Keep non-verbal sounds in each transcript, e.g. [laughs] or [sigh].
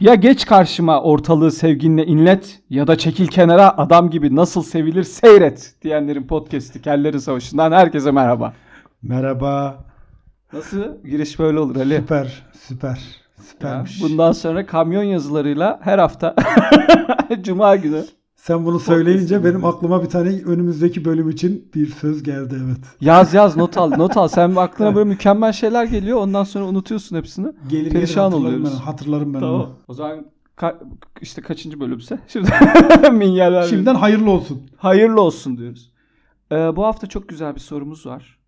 Ya geç karşıma ortalığı sevginle inlet ya da çekil kenara adam gibi nasıl sevilir seyret diyenlerin podcast'i Kellerin Savaşı'ndan herkese merhaba. Merhaba. Nasıl? Giriş böyle olur Ali. Süper, süper. Ya, Süpermiş. bundan sonra kamyon yazılarıyla her hafta [laughs] Cuma günü Sen bunu söyleyince benim aklıma bir tane önümüzdeki bölüm için bir söz geldi evet. yaz yaz not al not al. Sen [laughs] aklına böyle mükemmel şeyler geliyor ondan sonra unutuyorsun hepsini. Gelir gelir Perişan hatırlarım oluyoruz. Ben, hatırlarım ben Tamam. onu. O zaman ka- işte kaçıncı bölümse? [laughs] Şimdi [laughs] minyal vermeyelim. Şimdiden hayırlı olsun. Hayırlı olsun diyoruz. Ee, bu hafta çok güzel bir sorumuz var.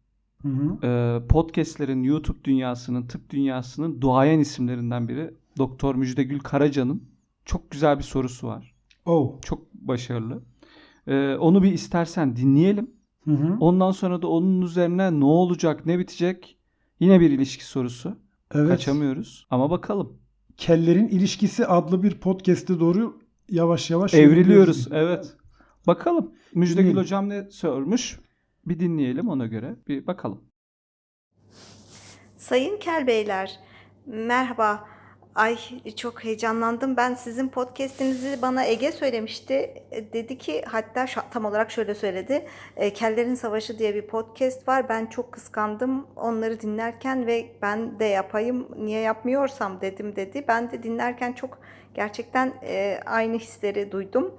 Hı hı. Ee, podcastlerin, YouTube dünyasının, tıp dünyasının duayen isimlerinden biri Doktor Müjdegül Karaca'nın çok güzel bir sorusu var. Oh. Çok başarılı. Ee, onu bir istersen dinleyelim. Hı hı. Ondan sonra da onun üzerine ne olacak, ne bitecek? Yine bir ilişki sorusu. Evet. Kaçamıyoruz. Ama bakalım. Kellerin İlişkisi adlı bir podcast'e doğru yavaş yavaş Evriliyoruz. Evet. Bakalım. Müjdegül Dinleyelim. hocam ne sormuş? Bir dinleyelim ona göre. Bir bakalım. Sayın Kel Beyler, merhaba. Ay çok heyecanlandım. Ben sizin podcast'inizi bana Ege söylemişti. E, Dedi ki hatta tam olarak şöyle söyledi. E, Kellerin Savaşı diye bir podcast var. Ben çok kıskandım onları dinlerken ve ben de yapayım. Niye yapmıyorsam dedim dedi. Ben de dinlerken çok gerçekten e, aynı hisleri duydum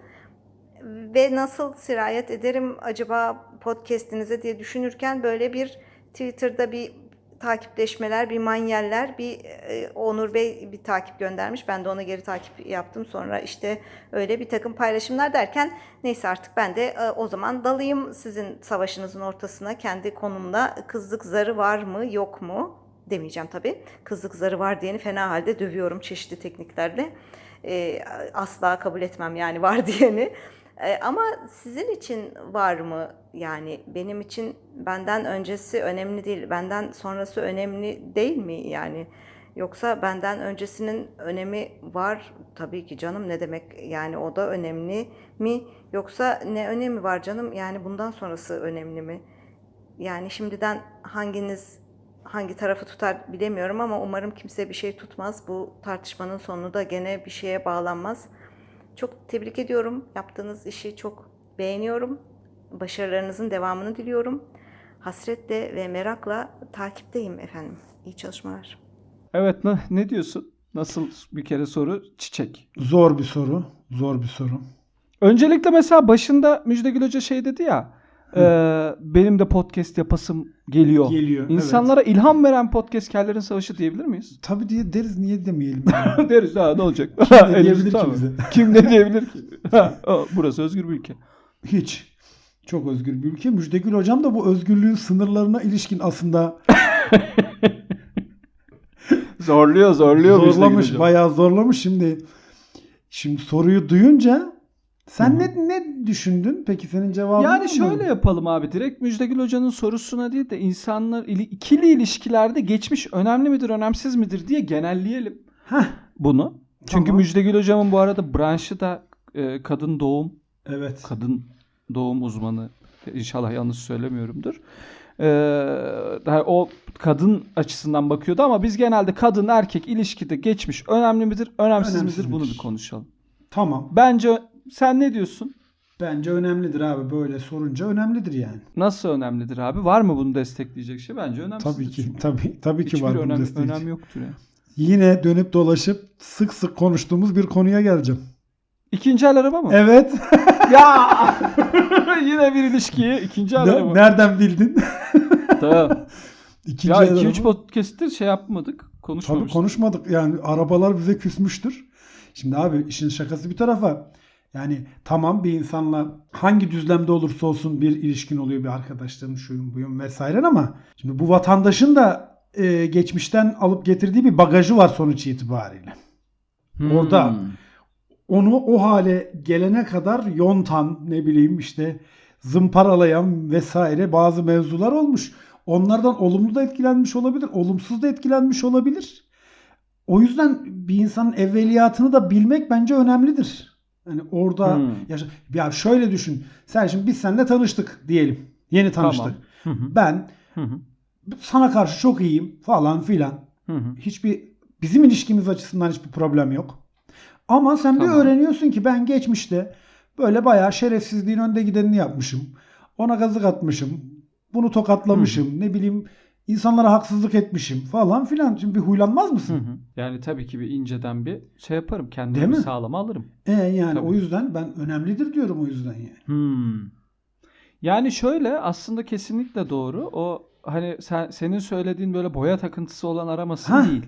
ve nasıl sirayet ederim acaba podcast'inize diye düşünürken böyle bir Twitter'da bir takipleşmeler, bir manyeller, bir e, Onur Bey bir takip göndermiş. Ben de ona geri takip yaptım. Sonra işte öyle bir takım paylaşımlar derken neyse artık ben de e, o zaman dalayım sizin savaşınızın ortasına kendi konumda kızlık zarı var mı yok mu demeyeceğim tabii. Kızlık zarı var diyeni fena halde dövüyorum çeşitli tekniklerle. E, asla kabul etmem yani var [laughs] diyeni. E, ama sizin için var mı? Yani benim için benden öncesi önemli değil, benden sonrası önemli değil mi? Yani yoksa benden öncesinin önemi var tabii ki canım ne demek yani o da önemli mi? Yoksa ne önemi var canım? Yani bundan sonrası önemli mi? Yani şimdiden hanginiz hangi tarafı tutar bilemiyorum ama umarım kimse bir şey tutmaz. Bu tartışmanın sonu da gene bir şeye bağlanmaz. Çok tebrik ediyorum. Yaptığınız işi çok beğeniyorum. Başarılarınızın devamını diliyorum. Hasretle ve merakla takipteyim efendim. İyi çalışmalar. Evet ne, ne diyorsun? Nasıl bir kere soru? Çiçek. Zor bir soru. Zor bir soru. Öncelikle mesela başında Müjdegül Hoca şey dedi ya. E, benim de podcast yapasım geliyor. Geliyor, İnsanlara ilham veren podcast Kellerin Savaşı diyebilir miyiz? Tabii diye deriz niye demeyelim. yani? [laughs] Deriz ha ne olacak? ne Elimiz diyebilir ki bize? [laughs] Kim ne diyebilir ki? Burası özgür bir ülke. Hiç. Çok özgür bir ülke. Müjdegül hocam da bu özgürlüğün sınırlarına ilişkin aslında [laughs] Zorluyor zorluyor zorlamış, bayağı zorlamış şimdi. Şimdi soruyu duyunca sen ne ne düşündün? Peki senin cevabın Yani mı? şöyle yapalım abi. Direkt Müjdegül Hoca'nın sorusuna değil de insanlar ili- ikili ilişkilerde geçmiş önemli midir, önemsiz midir diye genelleyelim Heh, bunu. Çünkü Tamam. Müjdegül Hocam'ın bu arada branşı da e, kadın doğum, evet. kadın doğum uzmanı. İnşallah yanlış söylemiyorumdur. Ee, o kadın açısından bakıyordu ama biz genelde kadın erkek ilişkide geçmiş önemli midir, önemsiz, Önemsiz midir bunu midir? bir konuşalım. Tamam. Bence sen ne diyorsun? Bence önemlidir abi. Böyle sorunca önemlidir yani. Nasıl önemlidir abi? Var mı bunu destekleyecek şey? Bence önemsiz. Tabii ki. Tabii tabii ki var önem, destekleyici. önem yoktur yani. Yine dönüp dolaşıp sık sık konuştuğumuz bir konuya geleceğim. İkinci el araba mı? Evet. [laughs] Ya! [laughs] Yine bir ilişkiyi ikinci el Ne- araba. Nereden bildin? [laughs] Tamam. İkinci Ya el 2-3 araba. podcast'tir şey yapmadık. Tabii Konuşmamıştık. konuşmadık. Yani arabalar bize küsmüştür. Şimdi abi işin şakası bir tarafa. Yani tamam bir insanla hangi düzlemde olursa olsun bir ilişkin oluyor bir arkadaşlığın şuyun buyun vesaire ama şimdi bu vatandaşın da e, geçmişten alıp getirdiği bir bagajı var sonuç itibariyle. Hmm. orada. Onu o hale gelene kadar yontan ne bileyim işte zımparalayan vesaire bazı mevzular olmuş. Onlardan olumlu da etkilenmiş olabilir, olumsuz da etkilenmiş olabilir. O yüzden bir insanın evveliyatını da bilmek bence önemlidir. Yani orada Hmm. yaşa- ya şöyle düşün. Sen şimdi biz seninle tanıştık diyelim. Yeni tanıştık. Tamam. Hı hı. Ben Hı hı. sana karşı çok iyiyim falan filan. Hı hı. Hiçbir bizim ilişkimiz açısından hiçbir problem yok. Ama sen bir Tamam. öğreniyorsun ki ben geçmişte böyle bayağı şerefsizliğin önde gidenini yapmışım. Ona gazık atmışım. Bunu tokatlamışım. Ne bileyim insanlara haksızlık etmişim falan filan. Şimdi bir huylanmaz Hı mısın? hı. Yani tabii ki bir inceden bir şey yaparım. Kendimi Değil mi? sağlama alırım. E yani Tabii. o yüzden ben önemlidir diyorum o yüzden yani. Hmm. Yani şöyle aslında kesinlikle doğru. O hani sen senin söylediğin böyle boya takıntısı olan araması Hah, değil.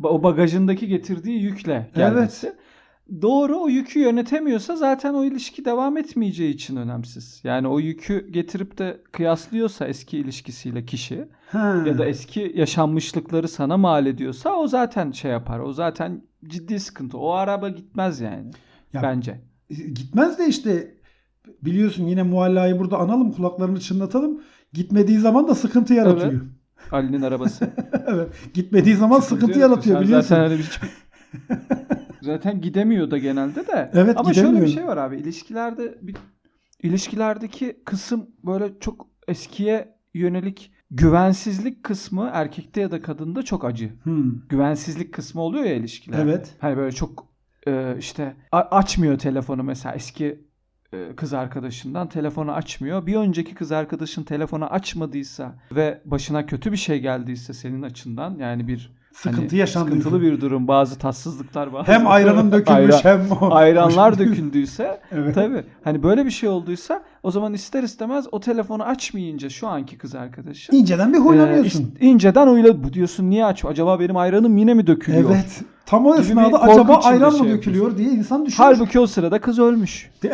Ba- O bagajındaki getirdiği yükle gelmesi. Doğru o yükü yönetemiyorsa zaten o ilişki devam etmeyeceği için önemsiz. Yani o yükü getirip de kıyaslıyorsa eski ilişkisiyle kişi Ha. ya da eski yaşanmışlıkları sana mal ediyorsa o zaten şey yapar. O zaten ciddi sıkıntı. O araba gitmez yani Ya- bence. Gitmez de işte biliyorsun yine muallayı burada analım kulaklarını çınlatalım. Gitmediği zaman da sıkıntı yaratıyor. Ali'nin arabası. [laughs] Evet. Gitmediği zaman sıkıntı yaratıyor Sen biliyorsun. Zaten öyle bir [laughs] Zaten gidemiyor da genelde de. Evet, Ama şöyle gidemiyor. bir şey var abi. İlişkilerde bir ilişkilerdeki kısım böyle çok eskiye yönelik güvensizlik kısmı erkekte ya da kadında çok acı. Hmm. Güvensizlik kısmı oluyor ya ilişkilerde. Evet. Hani böyle çok e, işte açmıyor telefonu mesela eski e, kız arkadaşından telefonu açmıyor. Bir önceki kız arkadaşın telefonu açmadıysa ve başına kötü bir şey geldiyse senin açından yani bir Sıkıntı hani yaşandıysa. sıkıntılı bir durum, bazı tatsızlıklar var. Hem ayranın [laughs] dökülmüş hem o. ayranlar [laughs] döküldüyse Evet. tabii hani böyle bir şey olduysa o zaman ister istemez o telefonu açmayınca şu anki kız arkadaşı İnceden bir e, huylanıyorsun. ist- inceden uyla bu diyorsun niye aç acaba benim ayranım yine mi dökülüyor? evet. Tam o esnada acaba ayran mı şey dökülüyor diye insan düşünür. Halbuki o sırada kız ölmüş. [laughs]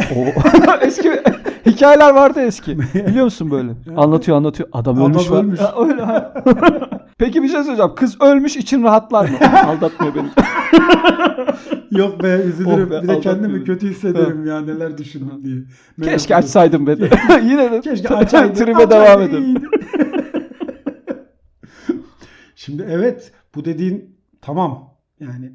[laughs] eski [laughs] hikayeler vardı eski. Biliyor musun böyle? Anlatıyor anlatıyor. Adam, Adam ölmüş. ölmüş. Öyle. Peki bir şey söyleyeceğim. Kız ölmüş için rahatlar mı? Aldatmıyor beni. Yok be üzülürüm. Oh be, bir de kendimi kötü hissederim ya neler düşündüm diye. Keşke açsaydım be. Yine de Keşke açaydı. tribe devam iyiydi. Şimdi evet bu dediğin tamam. Yani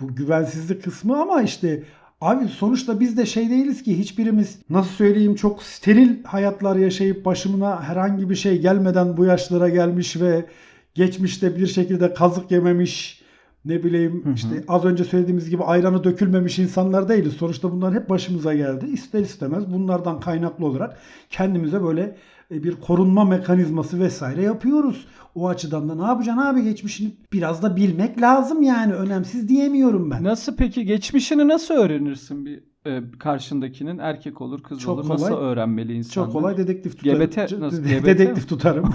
bu güvensizlik kısmı ama işte abi sonuçta biz de şey değiliz ki hiçbirimiz nasıl söyleyeyim çok steril hayatlar yaşayıp başımına herhangi bir şey gelmeden bu yaşlara gelmiş ve geçmişte bir şekilde kazık yememiş ne bileyim Hı hı. işte az önce söylediğimiz gibi ayranı dökülmemiş insanlar değiliz. Sonuçta bunlar hep başımıza geldi. İster istemez bunlardan kaynaklı olarak kendimize böyle bir korunma mekanizması vesaire yapıyoruz. O açıdan da ne yapacaksın abi geçmişini biraz da bilmek lazım yani önemsiz diyemiyorum ben. Nasıl peki geçmişini nasıl öğrenirsin bir e, karşındakinin erkek olur kız Çok olur nasıl kolay. öğrenmeli insanlar? Çok kolay dedektif tutarım. GBT nasıl? [laughs] GBT dedektif mi? tutarım. [laughs]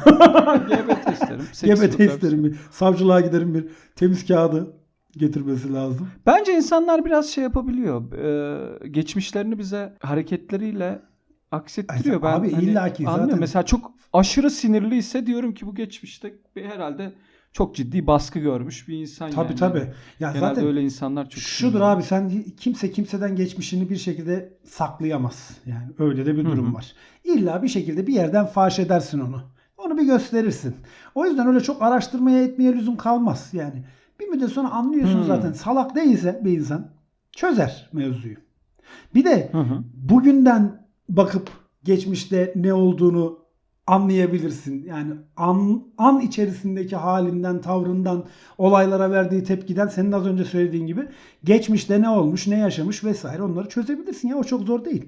GBT isterim. GBT tutarsın. isterim. bir. Savcılığa giderim bir temiz kağıdı getirmesi lazım. Bence insanlar biraz şey yapabiliyor. Ee, geçmişlerini bize hareketleriyle aksettiriyor. Ay, Ben abi hani illaki anlıyorum. zaten- Mesela çok aşırı sinirliyse diyorum ki bu geçmişte bir herhalde çok ciddi baskı görmüş bir insan Tabii yani. tabii. Ya Genelde zaten öyle insanlar çok Şudur sinirli. abi sen kimse kimseden geçmişini bir şekilde saklayamaz. Yani öyle de bir durum Hı hı. var. İlla bir şekilde bir yerden faş edersin onu. Onu bir gösterirsin. O yüzden öyle çok araştırmaya etmeye lüzum kalmaz. Yani bir müddet sonra anlıyorsun Hı. zaten. Salak değilse bir insan çözer mevzuyu. Bir de Hı hı. bugünden bakıp geçmişte ne olduğunu anlayabilirsin. Yani an, an içerisindeki halinden, tavrından, olaylara verdiği tepkiden senin az önce söylediğin gibi geçmişte ne olmuş, ne yaşamış vesaire onları çözebilirsin ya o çok zor değil.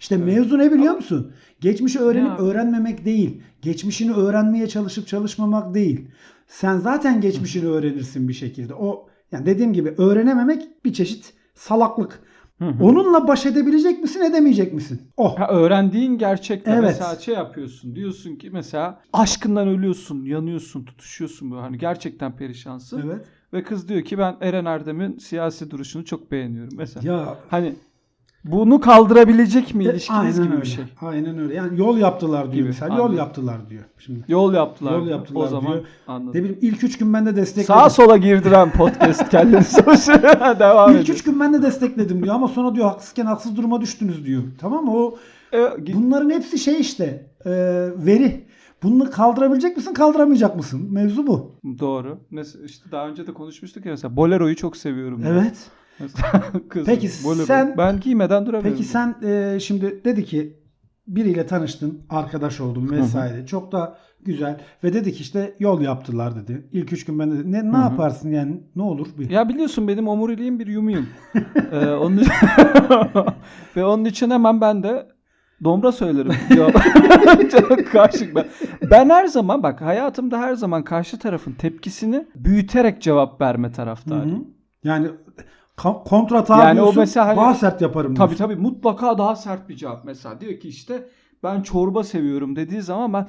İşte Evet. mevzu ne biliyor musun? Geçmişi öğrenip öğrenmemek değil. Geçmişini öğrenmeye çalışıp çalışmamak değil. Sen zaten geçmişini öğrenirsin bir şekilde. O yani dediğim gibi öğrenememek bir çeşit salaklık. Hı hı. Onunla baş edebilecek misin, edemeyecek misin? O. Ha, öğrendiğin gerçekle Evet. mesela şey yapıyorsun. Diyorsun ki mesela aşkından ölüyorsun, yanıyorsun, tutuşuyorsun böyle hani gerçekten perişansın. Evet. Ve kız diyor ki ben Eren Erdem'in siyasi duruşunu çok beğeniyorum mesela. Ya Hani bunu kaldırabilecek mi e, ilişkiniz gibi öyle. bir şey. Aynen öyle. Yani yol yaptılar diyor Gibi, mesela. anladım. Yol yaptılar diyor. Şimdi Yol yaptılar. Yol diyor. yaptılar O zaman diyor. anladım. ne bileyim ilk üç gün ben de destekledim. Sağa sola girdiren podcast kendini [laughs] sonuçta devam İlk ediyor. üç gün ben de destekledim diyor ama sonra diyor haksızken haksız duruma düştünüz diyor. Tamam mı? O E, gi- bunların hepsi şey işte e, veri. Bunu kaldırabilecek misin, kaldıramayacak mısın? Mevzu bu. Doğru. Mesela işte daha önce de konuşmuştuk ya mesela Bolero'yu çok seviyorum. ben. Evet. [laughs] Kızım, Peki sen- ben giymeden duramıyorum. Peki sen e, şimdi dedi ki biriyle tanıştın, arkadaş oldun vesaire. Çok da güzel. Ve dedik işte yol yaptılar dedi. İlk üç gün ben de ne, ne Hı hı. yaparsın yani ne olur bir. Ya biliyorsun benim omuriliğim bir yumuyum. [laughs] ee, onun için... [laughs] Ve onun için hemen ben de dombra söylerim. Çok karşılık ben. Ben her zaman bak hayatımda her zaman karşı tarafın tepkisini büyüterek cevap verme taraftarıyım. Yani ka- kontrata Yani o diyorsun, mesela hani- daha sert yaparım Tabii diyorsun. tabii mutlaka daha sert bir cevap mesela. Diyor ki işte ben çorba seviyorum dediği zaman ben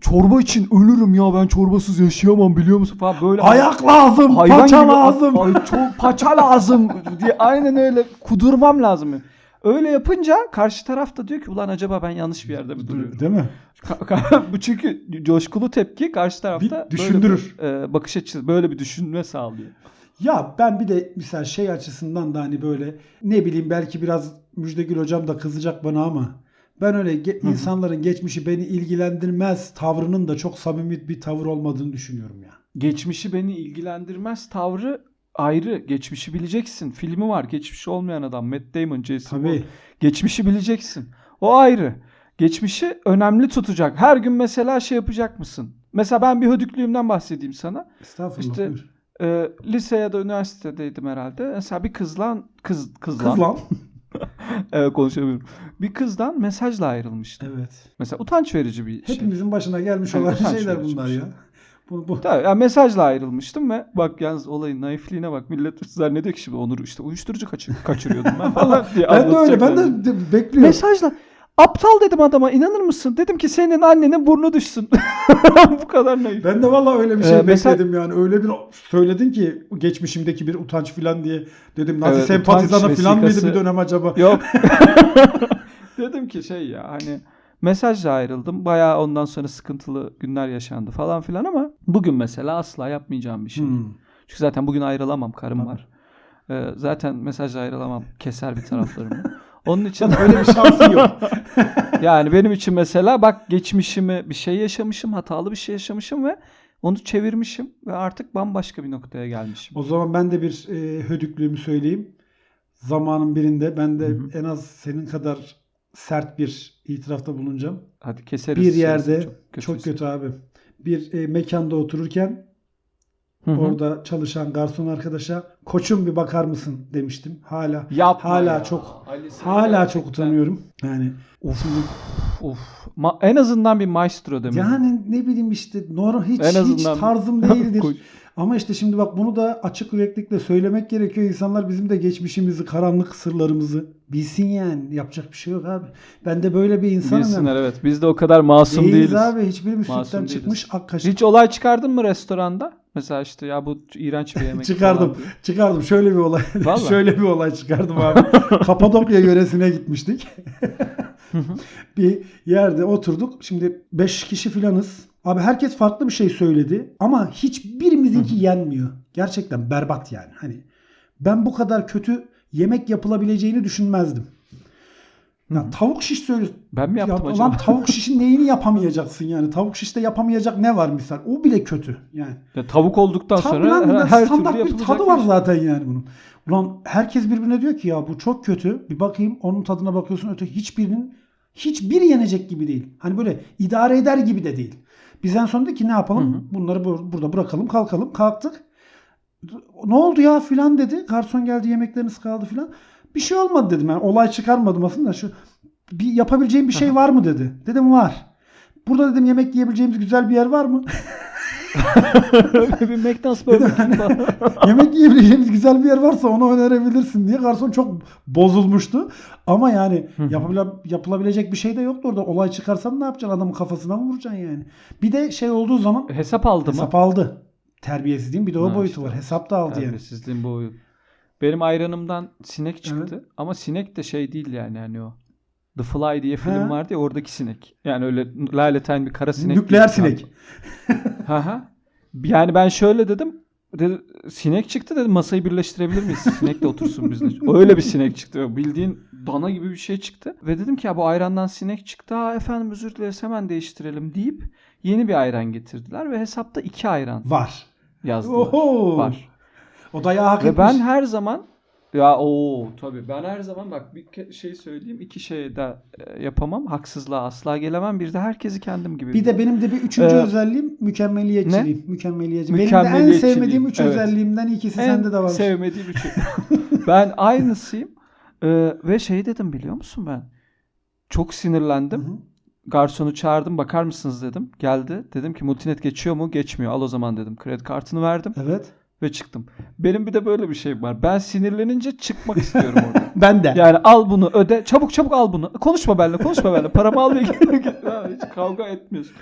çorba için ölürüm ya ben çorbasız yaşayamam biliyor musun falan böyle Ayak lazım, hayvan paça gibi lazım. Ay, çok paça lazım [laughs] diye aynen öyle kudurmam lazım. Öyle yapınca karşı taraf da diyor ki ulan acaba ben yanlış bir yerde mi duruyorum? Değil mi? [laughs] Bu çünkü coşkulu tepki karşı tarafta Bir düşündürür. böyle bir, e, bakış açısı böyle bir düşünme sağlıyor. Ya ben bir de mesela şey açısından da hani böyle ne bileyim belki biraz Müjdegül hocam da kızacak bana ama ben öyle ge- insanların geçmişi beni ilgilendirmez tavrının da çok samimi bir tavır olmadığını düşünüyorum ya. Geçmişi beni ilgilendirmez tavrı ayrı. Geçmişi bileceksin. Filmi var. Geçmişi olmayan adam. Matt Damon, Jason Bourne. Tabii. Geçmişi bileceksin. O ayrı. Geçmişi önemli tutacak. Her gün mesela şey yapacak mısın? Mesela ben bir hödüklüğümden bahsedeyim sana. Estağfurullah. İşte- buyur. Ee, lise ya da üniversitedeydim herhalde. Mesela bir kızla kız kızla Kız lan. [laughs] evet konuşamıyorum. Bir kızdan mesajla ayrılmıştım. Evet. Mesela utanç verici bir şey. Hepimizin başına gelmiş Evet, olan utanç şeyler bunlar ya. şey. Bu, bu. Tabii, yani mesajla ayrılmıştım ve bak yalnız olayın naifliğine bak. Millet zannediyor ki şimdi Onur işte uyuşturucu kaçır, kaçırıyordum ben falan [laughs] diye Ben de öyle. Ben de bekliyorum. Mesajla aptal dedim adama inanır mısın? Dedim ki senin annenin burnu düşsün. [laughs] Bu kadar naif. Ben de valla öyle bir şey Ee, mesela- bekledim yani. Öyle bir söyledin ki geçmişimdeki bir utanç falan diye. Dedim Nazi Evet, sempatizanı utanç falan mıydı vesikası- bir dönem acaba? Yok. [laughs] [laughs] dedim ki şey ya hani mesajla ayrıldım. Bayağı ondan sonra sıkıntılı günler yaşandı falan filan ama bugün mesela asla yapmayacağım bir şey. Hmm. Çünkü zaten bugün ayrılamam karım Tabii. var. Ee, zaten mesajla ayrılamam keser bir taraflarımı. Onun için Öyle bir şansın yok. [laughs] yani benim için mesela bak geçmişimi bir şey yaşamışım, hatalı bir şey yaşamışım ve onu çevirmişim ve artık bambaşka bir noktaya gelmişim. O zaman ben de bir e, hödüklüğümü söyleyeyim. Zamanın birinde ben de Hı hı. en az senin kadar sert bir itirafta bulunacağım. Hadi keseriz. Bir yerde çok çok kötüyse. kötü abi. Bir e, mekanda otururken Hı hı. orada çalışan garson arkadaşa koçum bir bakar mısın demiştim. Hala Yapma hala ya. çok sen hala gerçekten- çok utanıyorum. Yani Of. Of. Ma- en azından bir maestro demek. yani ne bileyim işte normal hiç En hiç tarzım değildir. [laughs] Ama işte şimdi bak bunu da açık yüreklikle söylemek gerekiyor. İnsanlar bizim de geçmişimizi, karanlık sırlarımızı bilsin yani. Yapacak bir şey yok abi. Ben de böyle bir insanım. yani. Bilsinler evet. Biz de o kadar masum Değiliz değiliz. abi. Hiçbirimiz Masum sütten değiliz. çıkmış ak kaşık. Hiç olay çıkardın mı restoranda? Mesela işte ya bu iğrenç bir yemek [laughs] Çıkardım. falan. Çıkardım. Şöyle bir olay. [laughs] Şöyle bir olay çıkardım abi. [laughs] Kapadokya yöresine gitmiştik. bir yerde oturduk. Şimdi 5 kişi filanız. Abi herkes farklı bir şey söyledi ama hiçbirimizinki yenmiyor. Gerçekten berbat yani. Hani ben bu kadar kötü yemek yapılabileceğini düşünmezdim. Ya tavuk şiş söylüyorsun. Ben mi yaptım Ya acaba? Lan tavuk [laughs] şişin neyini yapamayacaksın yani? Tavuk şişte yapamayacak ne var misal? O bile kötü yani. Ya tavuk olduktan Tabii sonra lan, her, her standart türlü bir tadı var şey. zaten yani bunun. Ulan herkes birbirine diyor ki ya bu çok kötü. Bir bakayım onun tadına bakıyorsun öteki hiçbirinin hiçbir yenecek gibi değil. Hani böyle idare eder gibi de değil. Biz en son dedik ki ne yapalım? Hı hı. Bunları bur- burada bırakalım kalkalım. Kalktık. Ne oldu ya filan dedi. Garson geldi yemekleriniz kaldı filan. Bir şey olmadı dedim. Yani olay çıkarmadım aslında. Şu bir yapabileceğim bir şey var mı dedi. Dedim var. Burada dedim yemek yiyebileceğimiz güzel bir yer var mı? [laughs] bir McDonald's Burger King falan. [laughs] Yemek yiyebileceğimiz güzel bir yer varsa onu önerebilirsin diye garson çok bozulmuştu. Ama yani yapılabilecek bir şey de yoktu orada. Olay çıkarsan ne yapacaksın? Adamın kafasına mı vuracaksın yani? Bir de şey olduğu zaman Hesap aldı mı? hesap aldı. Terbiyesizliğin bir de o Ha, boyutu işte var. Hesap da aldı yani. Terbiyesizliğin bu oyun. Benim ayranımdan sinek çıktı. Ama sinek de şey değil yani hani o. The Fly diye film Ha. vardı ya oradaki sinek. Yani öyle laleten bir kara sinek. Nükleer sinek. Ha ha. Yani ben şöyle dedim. Dedi, sinek çıktı dedim masayı birleştirebilir miyiz? Sinek de otursun bizde. [laughs] Öyle bir sinek çıktı. Bildiğin dana gibi bir şey çıktı. Ve dedim ki ya bu ayrandan sinek çıktı. Ha efendim özür dileriz hemen değiştirelim deyip yeni bir ayran getirdiler. Ve hesapta iki ayran Var. yazdılar. Oho. Var. O dayağı hak Ve etmiş. ben her zaman Ya o tabii ben her zaman bak bir şey söyleyeyim iki şey de e, yapamam haksızlığa asla gelemem bir de herkesi kendim gibi Bir de benim de bir üçüncü Ee, özelliğim mükemmeliyetçiliğim. Mükemmeliyetçi. Benim de en sevmediğim üç evet. özelliğimden ikisi En sende de var. sevmediğim üçü. [laughs] ben aynısıyım Ee, ve şey dedim biliyor musun ben çok sinirlendim. Hı hı. Garsonu çağırdım bakar mısınız dedim. Geldi. Dedim ki multinet geçiyor mu? Geçmiyor. Al o zaman dedim. Kredi kartını verdim Evet. Ve çıktım. Benim bir de böyle bir şey var. Ben sinirlenince çıkmak istiyorum oradan. [laughs] Ben de. Yani al bunu öde. Çabuk çabuk al bunu. Konuşma benimle konuşma benimle. Paramı al ve git. [laughs] Hiç kavga etmiyorsun.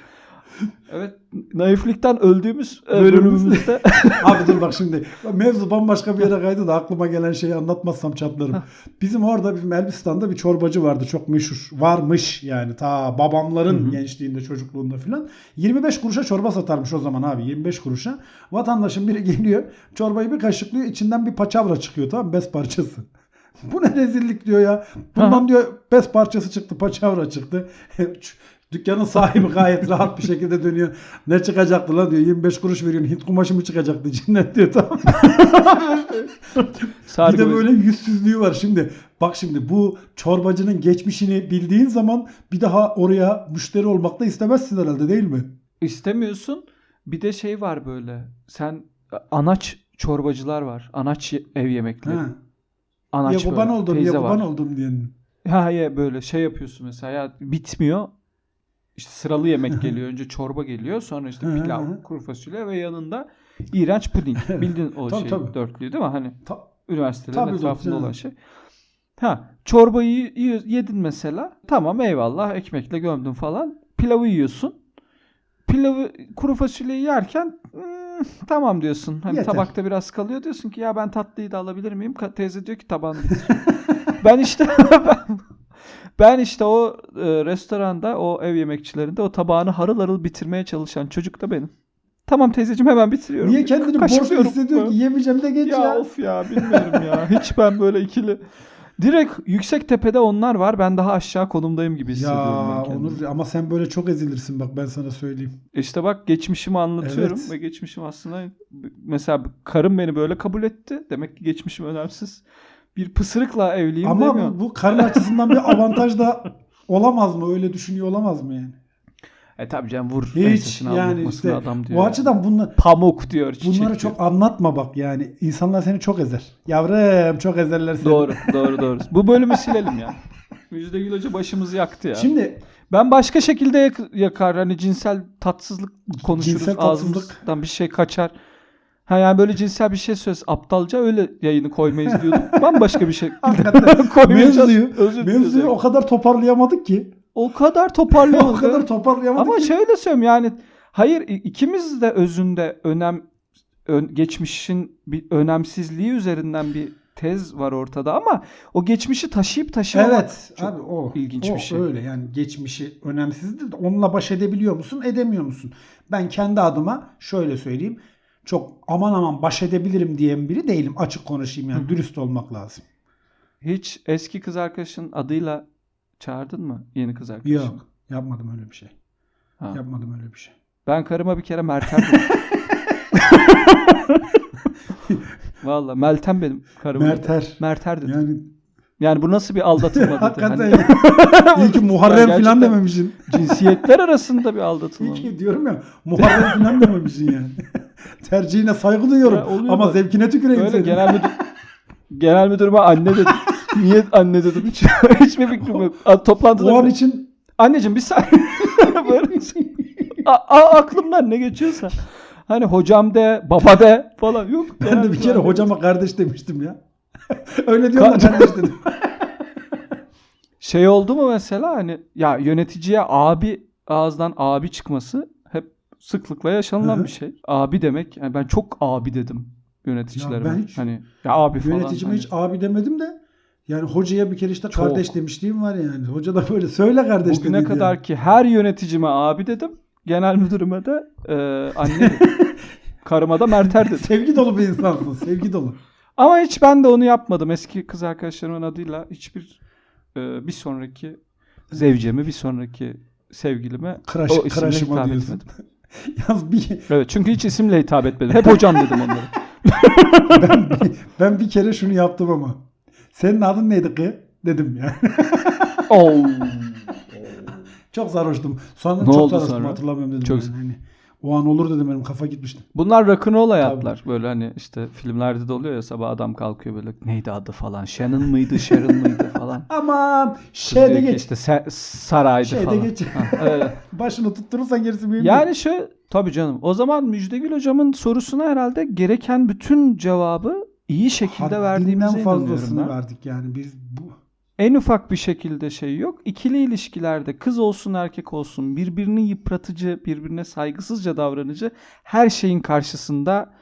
Evet naiflikten öldüğümüz Bölümümüzde. [laughs] Abi dur bak şimdi. Mevzu bambaşka bir yere kaydı da aklıma gelen şeyi anlatmazsam çatlarım. Bizim orada bizim Elbistan'da bir çorbacı vardı çok meşhur. Varmış yani ta babamların Hı hı. gençliğinde çocukluğunda filan. 25 kuruşa çorba satarmış o zaman abi 25 kuruşa. Vatandaşın biri geliyor çorbayı bir kaşıklıyor içinden bir paçavra çıkıyor tamam bez parçası. Bu ne rezillik diyor ya. Bundan Aha. diyor bez parçası çıktı paçavra çıktı. [laughs] Dükkanın sahibi gayet rahat bir şekilde dönüyor. Ne çıkacaktı lan diyor. 25 kuruş veriyorsun. Hint kumaşı mı çıkacaktı cennet diyor tamam. [laughs] Bir de böyle yüzsüzlüğü var şimdi. Bak şimdi bu çorbacının geçmişini bildiğin zaman bir daha oraya müşteri olmak da istemezsin herhalde değil mi? İstemiyorsun. Bir de şey var böyle. Sen anaç çorbacılar var. Anaç ev yemekleri. Ha. Anaç Ya kurban böyle. oldum, ya Teyze var. oldum diyen. Ha ya böyle şey yapıyorsun mesela ya bitmiyor. İşte sıralı yemek geliyor. Önce çorba geliyor. Sonra işte pilav, kuru fasulye ve yanında iğrenç puding. Bildin o Tabii, şey tabii. dörtlüyü değil mi? Hani Ta- üniversitelerin Tabii, etrafında olan şey. Ha çorbayı yedin mesela. Tamam eyvallah ekmekle gömdün falan. Pilavı yiyorsun. Pilavı kuru fasulyeyi yerken "Hmm, tamam diyorsun. Hani Yeter. tabakta biraz kalıyor diyorsun ki ya ben tatlıyı da alabilir miyim? Teyze diyor ki bitir. ben işte ben, [laughs] ben işte o e, restoranda o ev yemekçilerinde o tabağını harıl harıl bitirmeye çalışan çocuk da benim. Tamam teyzeciğim hemen bitiriyorum. Niye kendini borçlu hissediyor ki? Yemeyeceğim de geç Ya, ya. of ya bilmiyorum ya. [laughs] Hiç ben böyle ikili. Direkt yüksek tepede onlar var. Ben daha aşağı konumdayım gibi hissediyorum Ya. Onur ama sen böyle çok ezilirsin bak ben sana söyleyeyim. İşte bak geçmişimi anlatıyorum Evet. ve geçmişim aslında mesela karım beni böyle kabul etti. Demek ki geçmişim önemsiz. Bir pısırıkla evliyim ama demiyor. bu, bu karın açısından bir avantaj da olamaz mı? Öyle düşünüyor olamaz mı yani? E tabii canım vur. Hiç yani işte adam diyor. o açıdan bunlar Pamuk diyor. çiçek Bunları diyor. çok anlatma bak yani. İnsanlar seni çok ezer. Yavrum çok ezerler seni. Doğru doğru doğru. Bu bölümü silelim ya. Müjde Hoca başımızı yaktı ya. Şimdi Ben başka şekilde yak- yakar hani cinsel tatsızlık konuşuruz Cinsel tatsızlık. ağzımızdan bir şey kaçar. Ha yani böyle cinsel bir şey söz aptalca öyle yayını koymayız diyordum. [laughs] Bambaşka bir şey [laughs] [laughs] koymayacağız. mevzuyu, mevzuyu o kadar toparlayamadık ki. O kadar o toparlayamadık. kadar toparlayamadık Ama ki. şöyle söyleyeyim yani hayır ikimiz de özünde önem ön- geçmişin bir önemsizliği üzerinden bir tez var ortada ama o geçmişi taşıyıp taşımamak Evet çok abi o ilginç o bir şey. öyle yani geçmişi önemsizdir onunla baş edebiliyor musun edemiyor musun? Ben kendi adıma şöyle söyleyeyim çok aman aman baş edebilirim diyen biri değilim açık konuşayım yani Hı dürüst olmak lazım. Hiç eski kız arkadaşın adıyla çağırdın mı yeni kız arkadaşını? Yok yapmadım öyle bir şey. Ha. Yapmadım öyle bir şey. Ben karıma bir kere Meltem. [laughs] Valla Meltem benim karım. Merter. Merter dedim. Yani, Yani bu nasıl bir aldatılma dedi. hakikaten Hani ya. [laughs] İyi ki Muharrem falan dememişsin. cinsiyetler arasında bir aldatılma. İyi ki diyorum ya Muharrem falan dememişsin yani. [laughs] [laughs] Tercihine saygı duyuyorum Ya oluyor ama bak. zevkine tüküreyim Öyle senin. genel müdür [laughs] genel müdürüme anne dedim. Niye anne dedim hiç [laughs] hiçbir fikrim yok. A- Toplantıda O an bile- için anneciğim bir saniye böyle a- a- aklımdan ne geçiyorsa hani hocam de baba de falan yok. ben de bir kere hocama kardeş demiştim ya. Öyle diyorum da kardeş dedim. Şey oldu mu mesela hani ya yöneticiye abi ağızdan abi çıkması sıklıkla yaşanılan bir şey. Abi demek yani ben çok abi dedim yöneticilerime. Ya ben hiç- hani ya abi falan. Yöneticime hani. hiç abi demedim de yani hocaya bir kere işte Çok. kardeş demişliğim var yani. Hoca da böyle söyle kardeş Bugüne dediydi kadar yani. ki her yöneticime abi dedim. Genel müdürüme de e, anne dedim. [laughs] Karıma da Merter dedim. Sevgi dolu bir insansın. Sevgi dolu. Ama hiç ben de onu yapmadım. Eski kız arkadaşlarımın adıyla hiçbir e, bir sonraki zevcemi, bir sonraki sevgilime Crush, o isimle hitap etmedim. [laughs] Yalnız bir Evet çünkü hiç isimle hitap etmedim. Hep hocam dedim onlara. [laughs] ben, ben bir kere şunu yaptım ama. Senin adın neydi kı? Dedim ya. Oo. [laughs] çok sarhoştum. Sonra Ne çok oldu sarhoştum sonra? hatırlamıyorum dedim. Çok- yani. O an olur dedim benim kafa gitmişti. Bunlar rock'n'roll hayatlar. Böyle hani işte filmlerde de oluyor ya sabah adam kalkıyor böyle neydi adı falan. Shannon mıydı, Sharon mıydı falan. [laughs] Aman şeyde geç. işte saraydı Şeyde falan. geç. Ha, öyle. [laughs] Başını tutturursan gerisi mühim değil. Yani şu tabii canım. O zaman Müjdegül hocamın sorusuna herhalde gereken bütün cevabı iyi şekilde Haddinden verdiğimize inanıyorum fazlasını ben. verdik yani biz bu En ufak bir şekilde şey yok. İkili ilişkilerde kız olsun erkek olsun birbirini yıpratıcı, birbirine saygısızca davranıcı her şeyin karşısında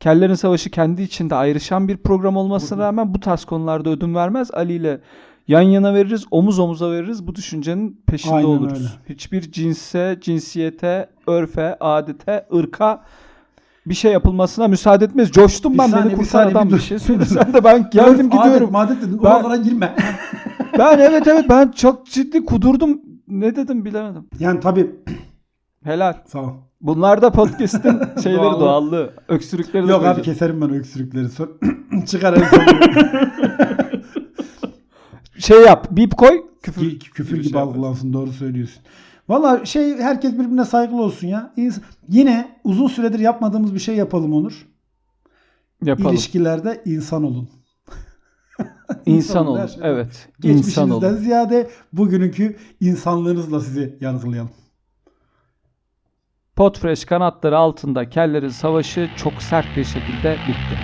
Kellerin Savaşı kendi içinde ayrışan bir program olmasına rağmen bu tarz konularda ödün vermez. Ali ile yan yana veririz, omuz omuza veririz. Bu düşüncenin peşinde Aynen oluruz. öyle. Hiçbir cinse, cinsiyete, örfe, adete, ırka bir şey yapılmasına müsaade etmeyiz. Coştum Bir ben saniye, beni bir kurtar saniye, adam bir bir şey söylesen [laughs] de ben geldim gidiyorum. Adet, madet dedin. Ben- Oralara girme. [laughs] Ben evet evet ben çok ciddi kudurdum. Ne dedim bilemedim. yani tabii Helal. sağ ol. Bunlar da podcast'in [laughs] şeyleri Doğallığı. doğallığı. Öksürükleri Yok abi keserim ben öksürükleri. [clears throat] Çıkar. Şey yap. Bip koy. Küfür, küfür gibi, şey algılansın doğru söylüyorsun. Valla şey herkes birbirine saygılı olsun ya. Yine uzun süredir yapmadığımız bir şey yapalım Onur. Yapalım. İlişkilerde insan olun. [laughs] İnsan olun, her olun. şey. Evet. İnsan Geçmişinizden olun. ziyade bugününkü insanlığınızla sizi yargılayalım. Potfresh kanatları altında kellerin savaşı çok sert bir şekilde bitti.